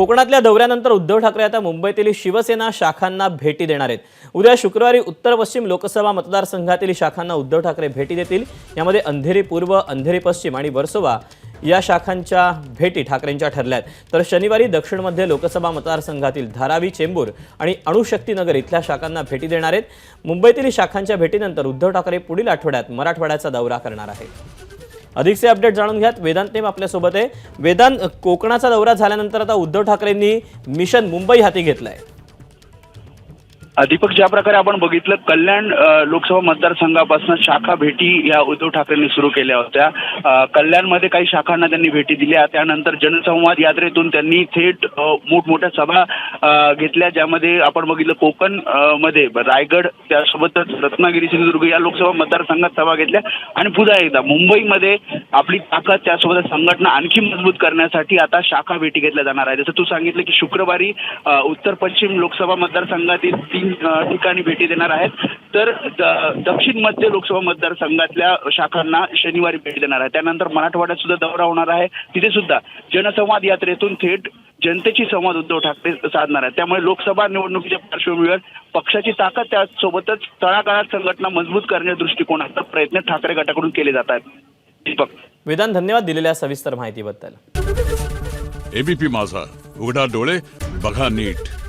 कोकणातल्या दौऱ्यानंतर उद्धव ठाकरे आता मुंबईतील शिवसेना शाखांना भेटी देणार आहेत. उद्या शुक्रवारी उत्तर पश्चिम लोकसभा मतदारसंघातील शाखांना उद्धव ठाकरे भेटी देतील. यामध्ये अंधेरी पूर्व अंधेरी पश्चिम आणि वर्सोवा या शाखांच्या भेटी ठाकरेंच्या ठरल्या आहेत. तर शनिवारी दक्षिण मध्य लोकसभा मतदारसंघातील धारावी चेंबूर आणि अणुशक्तीनगर इथल्या शाखांना भेटी देणार आहेत. मुंबईतील शाखांच्या भेटीनंतर उद्धव ठाकरे पुढील आठवड्यात मराठवाड्याचा दौरा करणार आहेत. अधिकचे अपडेट जाणून घ्यात. वेदांत नेम आपल्यासोबत आहे. वेदांत कोकणाचा दौरा झाल्यानंतर आता उद्धव ठाकरेंनी मिशन मुंबई हाती घेतलंय. दीपक ज्या प्रकारे आपण बघितलं कल्याण लोकसभा मतदारसंघापासून शाखा भेटी या उद्धव ठाकरेंनी सुरू केल्या होत्या. कल्याणमध्ये काही शाखांना त्यांनी भेटी दिल्या. त्यानंतर जनसंवाद यात्रेतून त्यांनी थेट मोठमोठ्या सभा घेतल्या ज्यामध्ये आपण बघितलं कोकणमध्ये रायगड त्यासोबतच रत्नागिरी सिंधुदुर्ग या लोकसभा मतदारसंघात सभा घेतल्या. आणि पुन्हा एकदा मुंबईमध्ये आपली ताकद त्यासोबत संघटना आणखी मजबूत करण्यासाठी आता शाखा भेटी घेतल्या जाणार आहे जसं तू सांगितलं की शुक्रवारी उत्तर पश्चिम लोकसभा मतदारसंघातील तीन ठिकाणी भेटी देणार आहेत. तर दक्षिण मध्य लोकसभा मतदारसंघातल्या शाखांना शनिवारी भेट देणार आहे त्यानंतर मराठवाड्यात सुद्धा दौरा होणार आहे. तिथे सुद्धा जनसंवाद यात्रेतून थेट जनतेची संवाद उद्धव ठाकरे साधणार आहे त्यामुळे लोकसभा निवडणुकीच्या पार्श्वभूमीवर पक्षाची ताकद त्यासोबतच तळागाळात संघटना मजबूत करण्याच्या दृष्टिकोनाचा प्रयत्न ठाकरे गटाकडून केले जात आहेत. दीपक. वेदांत धन्यवाद दिलेल्या सविस्तर माहितीबद्दल. एबीपी माझा. उघडा डोळे बघा नीट.